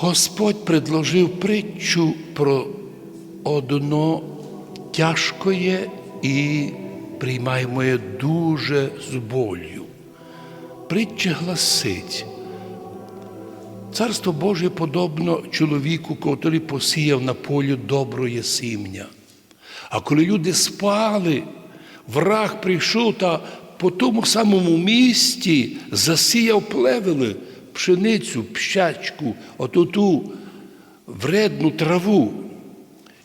Господь предложив притчу про одно тяжкоє і приймаємо дуже з болю. Притча гласить, Царство Боже подобно чоловіку, котрий посіяв на полі доброє сім'я. А коли люди спали, враг прийшов та по тому самому місці засіяв плевели, пшеницю, пщачку, отуту вредну траву.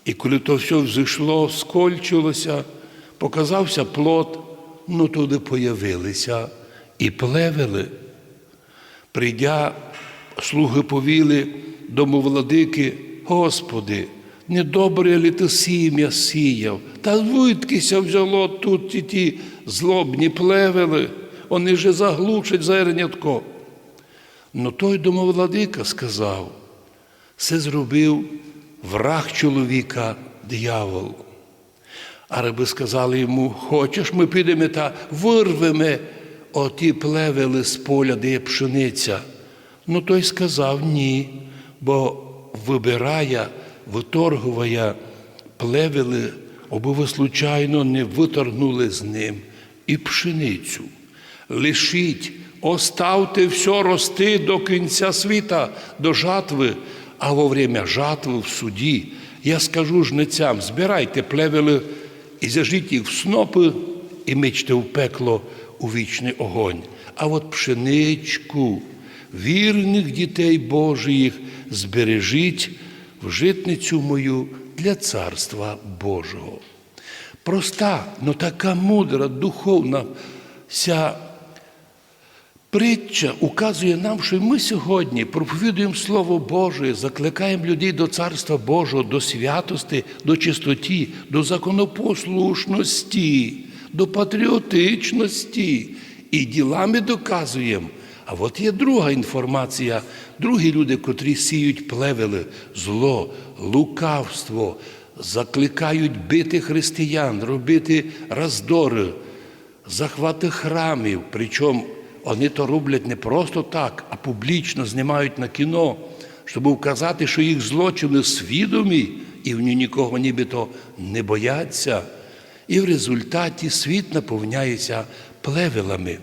І коли то все взійшло, скольчилося, показався плод, ну туди появилися і плевели. Прийдя, слуги повіли домовладики, Господи, недобре ли ти сім'я сіяв, та звідкися взяло тут ті, ті злобні плевели, вони же заглушать зернятко. Но той домовладика сказав, це зробив враг чоловіка диявол. А раби сказали йому, хочеш, ми підемо та вирвемо оті плевели з поля, де є пшениця. Ну той сказав ні, бо вибирає, виторгує плевели, аби ви случайно не виторгнули з ним і пшеницю. Лишіть, оставте все рости до кінця світа, до жатви, а во время жатви в суді я скажу жнецям, збирайте плевели і зажіть їх в снопи і мичте в пекло у вічний огонь. А от пшеничку вірних дітей Божиїх збережіть в житницю мою для царства Божого. Проста, но така мудра, духовна ся притча указує нам, що ми сьогодні проповідуємо Слово Боже, закликаємо людей до Царства Божого, до святості, до чистоті, до законопослушності, до патріотичності і ділами доказуємо. А от є друга інформація, другі люди, котрі сіють плевели, зло, лукавство, закликають бити християн, робити роздори, захвати храмів. Причому вони то роблять не просто так, а публічно знімають на кіно, щоб вказати, що їх злочини свідомі, і вони нікого нібито не бояться. І в результаті світ наповняється плевелами.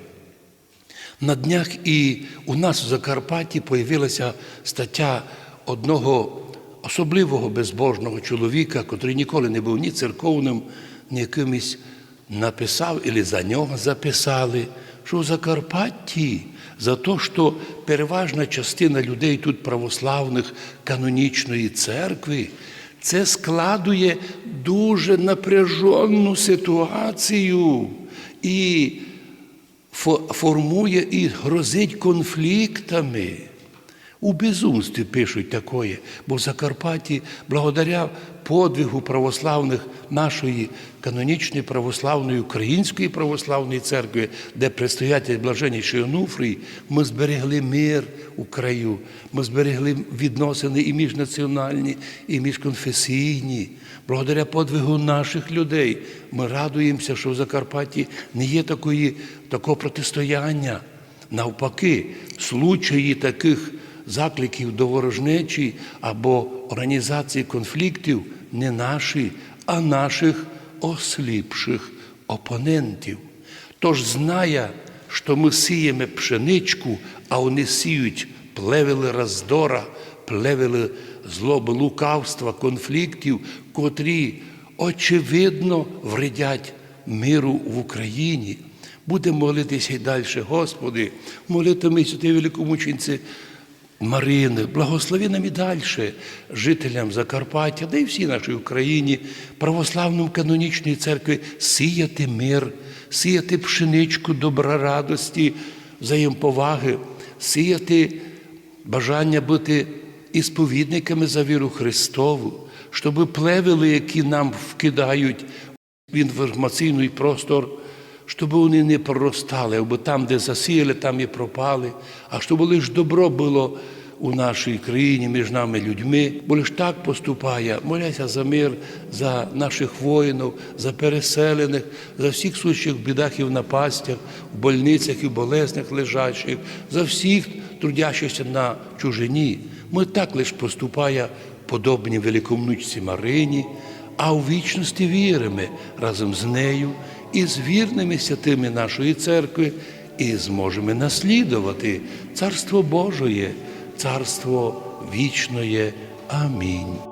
На днях і у нас в Закарпатті появилася стаття одного особливого безбожного чоловіка, котрий ніколи не був ні церковним, ні якимось написав, або за нього записали, що в Закарпатті за те, що переважна частина людей тут православних канонічної церкви, це складує дуже напряжену ситуацію. І формує і грозить конфліктами. У безумстві пишуть такое, бо в Закарпатті, благодаря подвигу православних нашої канонічної православної української православної церкви, де предстоятель блаженніший Онуфрій, ми зберегли мир у краю, ми зберегли відносини і міжнаціональні, і міжконфесійні. Благодаря подвигу наших людей ми радуємося, що в Закарпатті не є такої, такого протистояння. Навпаки, случаї таких закликів до ворожнечі або організації конфліктів не наші, а наших осліпших опонентів. Тож знає, що ми сіємо пшеничку, а вони сіють плевели роздора, плевели злоби, лукавства, конфліктів, котрі очевидно вредять миру в Україні. Будемо молитися й далі, Господи, молитвами святої великомученці Марини, благослови нам і далі, жителям Закарпаття, да й всій нашій Україні, православному канонічної церкви, сіяти мир, сіяти пшеничку добра радості, взаємповаги, сіяти бажання бути ісповідниками за віру Христову, щоб плевели, які нам вкидають в інформаційний простор, щоб вони не проростали, або там, де засіяли, там і пропали, а щоб лише добро було у нашій країні між нами людьми, бо лише так поступає, моляся за мир, за наших воїнів, за переселених, за всіх сущих бідах і в напастях, в больницях і в болезнях лежачих, за всіх трудящихся на чужині. Ми так лиш поступає подобні великомнучці Марині, а у вічності віримо разом з нею і з вірними святими нашої церкви, і зможемо наслідувати Царство Божоє, Царство вічноє. Амінь.